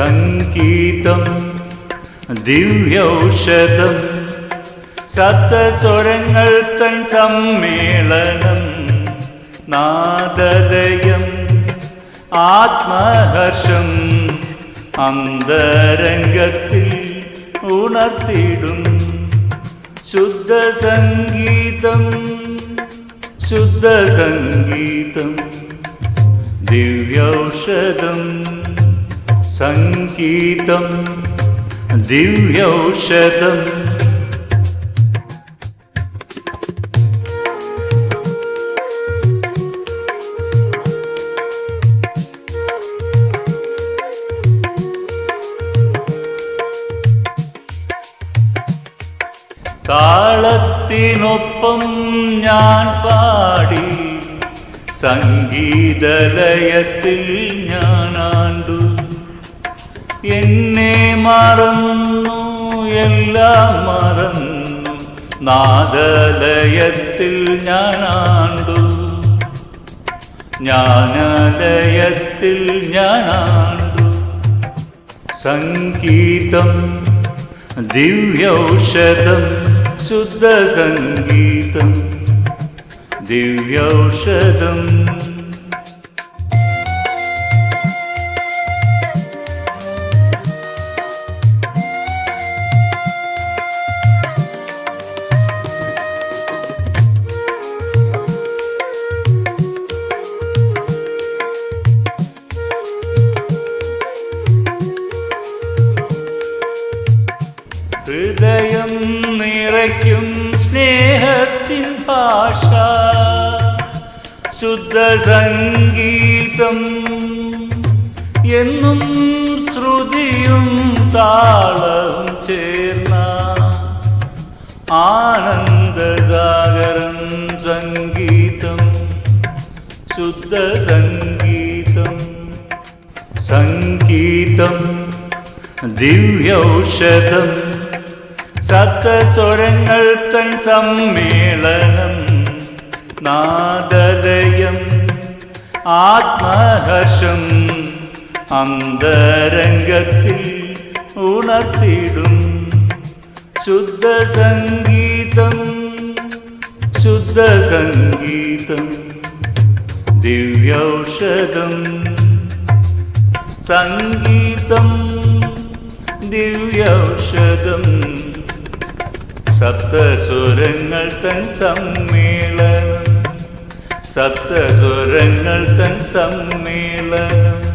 സംഗീതം ദിവ്യൗഷധം സപ്തസ്വരങ്ങൾ തൻ സമ്മേളനം നാദദയം ആത്മഹർഷം അന്തരംഗത്തിൽ ഉണർത്തിടും. ശുദ്ധ സംഗീതം ശുദ്ധ സംഗീതം ദിവ്യൗഷധം സംഗീതം ദിവ്യൗഷധം. താളത്തിനൊപ്പം ഞാൻ പാടി സംഗീതലയത്തിൽ ഞാൻ ആണ്ടു. എന്നെ മറന്നു എല്ലാം മറന്നു. നാദലയത്തിൽ ഞാൻ ആണ്ടു. ജ്ഞാനലയത്തിൽ ഞാൻ ആണ്ടു. സംഗീതം ദിവ്യൗഷധം ശുദ്ധ സംഗീതം ദിവ്യൗഷധം നിറയ്ക്കും സ്നേഹത്തിൻ ഭാഷ. ശുദ്ധ സംഗീതം എന്നും ശ്രുതിയും താളവും ചേർന്ന ആനന്ദസാഗരം സംഗീതം. ശുദ്ധ സംഗീതം സംഗീതം ദിവ്യൗഷധം. സപ്തസ്വരങ്ങൾ തൻ സമ്മേളനം നാദലയം ആത്മഹർഷം അന്തരംഗത്തിൽ ഉണർത്തിടും. ശുദ്ധ സംഗീതം ശുദ്ധ സംഗീതം ദിവ്യൗഷധം സംഗീതം ദിവ്യൗഷധം. സപ്തസ്വരങ്ങൾ തൻ സമ്മേളനം. സപ്തസുരങ്ങൾ തൻ സമ്മേളനം.